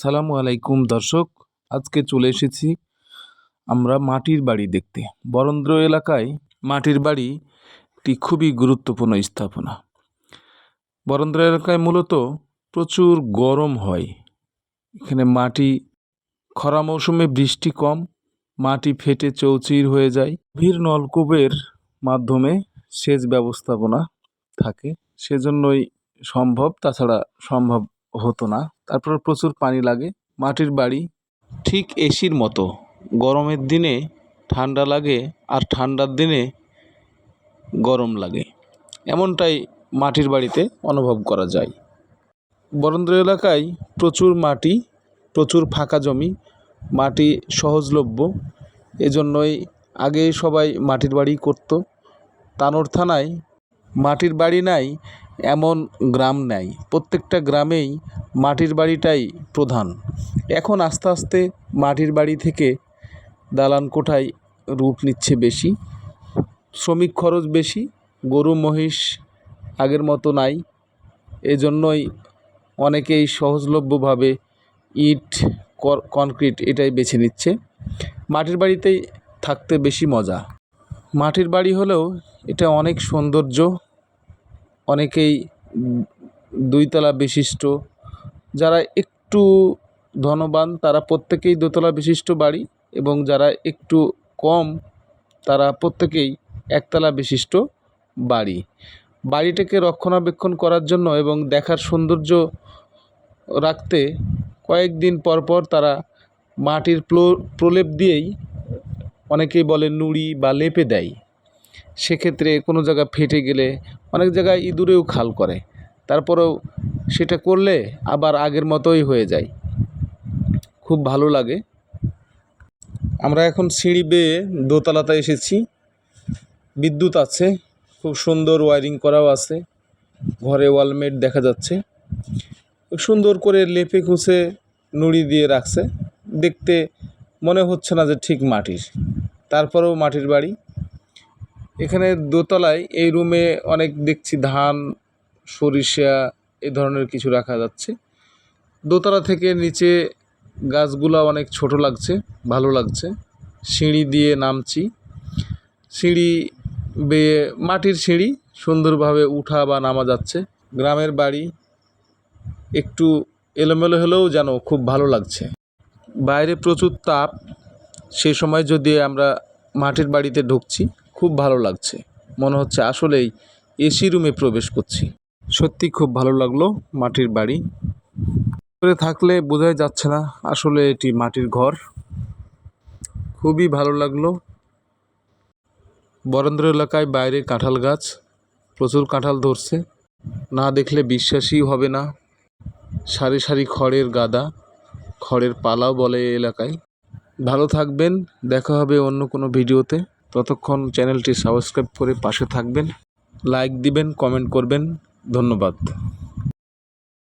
সালামু আলাইকুম দর্শক, আজকে চলে এসেছি আমরা মাটির বাড়ি দেখতে। বরেন্দ্র এলাকায় মাটির বাড়ি একটি খুবই গুরুত্বপূর্ণ স্থাপনা। বরেন্দ্র এলাকায় মূলত প্রচুর গরম হয়। এখানে মাটি, খরা মৌসুমে বৃষ্টি কম, মাটি ফেটে চৌচির হয়ে যায়। ভিড় নলকূপের মাধ্যমে সেচ ব্যবস্থাপনা থাকে। সেজন্যই সম্ভব, তাছাড়া সম্ভব হতো না। তারপর প্রচুর পানি লাগে, মাটির বাড়ি। ঠিক এসির মতো। গরমের দিনে ঠান্ডা লাগে আর ঠান্ডার দিনে গরম লাগে। এমনটাই মাটির বাড়িতে অনুভব করা যায়। বরেন্দ্র এলাকায় প্রচুর মাটি, প্রচুর ফাঁকা জমি, মাটি সহজলভ্য। এজন্যই আগে সবাই মাটির বাড়ি করতো। তানোর থানায় মাটির বাড়ি নাই এমন গ্রাম নাই। প্রত্যেকটা গ্রামেই মাটির বাড়িটাই প্রধান। এখন আস্তে আস্তে মাটির বাড়ি থেকে দালান কোঠায় রূপ নিচ্ছে বেশি, শ্রমিক খরচ বেশি, গরু, মহিষ আগের মতো নাই। এজন্যই অনেকেই সহজলভ্যভাবে ইট, কর- কনক্রিট এটাই বেছে নিচ্ছে। মাটির বাড়িতেই থাকতে বেশি মজা। মাটির বাড়ি হলেও এটা অনেক সৌন্দর্য অনেকেই দুইতলা বিশিষ্ট, যারা একটু ধনবান, তারা প্রত্যেকেই দোতলা বিশিষ্ট বাড়ি এবং যারা একটু কম, তারা প্রত্যেকেই একতলা বিশিষ্ট বাড়ি। বাড়িটাকে রক্ষণাবেক্ষণ করার জন্য এবং দেখার সৌন্দর্য রাখতে কয়েকদিন পর পর তারা মাটির প্রলেপ দিয়েই অনেকেই বলে নুড়ি বা লেপে দেয়। সেক্ষেত্রে কোনো জায়গা ফেটে গেলে অনেক জায়গায় ইঁদুরেও খাল করে। তারপরেও সেটা করলে আবার আগের মতোই হয়ে যায়। খুব ভালো লাগে। আমরা এখন সিঁড়ি বেয়ে দোতলাতে এসেছি। বিদ্যুৎ আছে, খুব সুন্দর ওয়ারিং করাও আছে। ঘরে ওয়ালমেট দেখা যাচ্ছে। সুন্দর করে লেপে খুঁচে নুড়ি দিয়ে রাখছে। দেখতে মনে হচ্ছে না যে ঠিক মাটির। তারপরেও মাটির বাড়ি। এখানে দোতলায় এই রুমে অনেক দেখছি ধান, সরিষা এ ধরনের কিছু রাখা যাচ্ছে। দোতলা থেকে নিচে গাছগুলা অনেক ছোট লাগছে, ভালো লাগছে। সিঁড়ি দিয়ে নামছি। সিঁড়ি বেয়ে মাটির সিঁড়ি সুন্দরভাবে উঠা বা নামা যাচ্ছে। গ্রামের বাড়ি একটু এলোমেলো হলেও যেন খুব ভালো লাগছে। বাইরে প্রচুর তাপ, সে সময় যদি আমরা মাটির বাড়িতে ঢুকছি খুব ভালো লাগছে। মনে হচ্ছে আসলেই এসি রুমে প্রবেশ করছি। সত্যি খুব ভালো লাগল মাটির বাড়ি। করে থাকলে বোঝাই যাচ্ছে না আসলে এটি মাটির ঘর। খুবই ভালো লাগল। বরেন্দ্র এলাকায় বাইরে কাঁঠাল গাছ, প্রচুর কাঁঠাল ধরছে। না দেখলে বিশ্বাসই হবে না। সারি সারি খড়ের গাদা, খড়ের পালাও বলে এলাকায়। ভালো থাকবেন, দেখা হবে অন্য কোনো ভিডিওতে। ততক্ষণ চ্যানেলটি সাবস্ক্রাইব করে পাশে থাকবেন লাইক দিবেন কমেন্ট করবেন। ধন্যবাদ।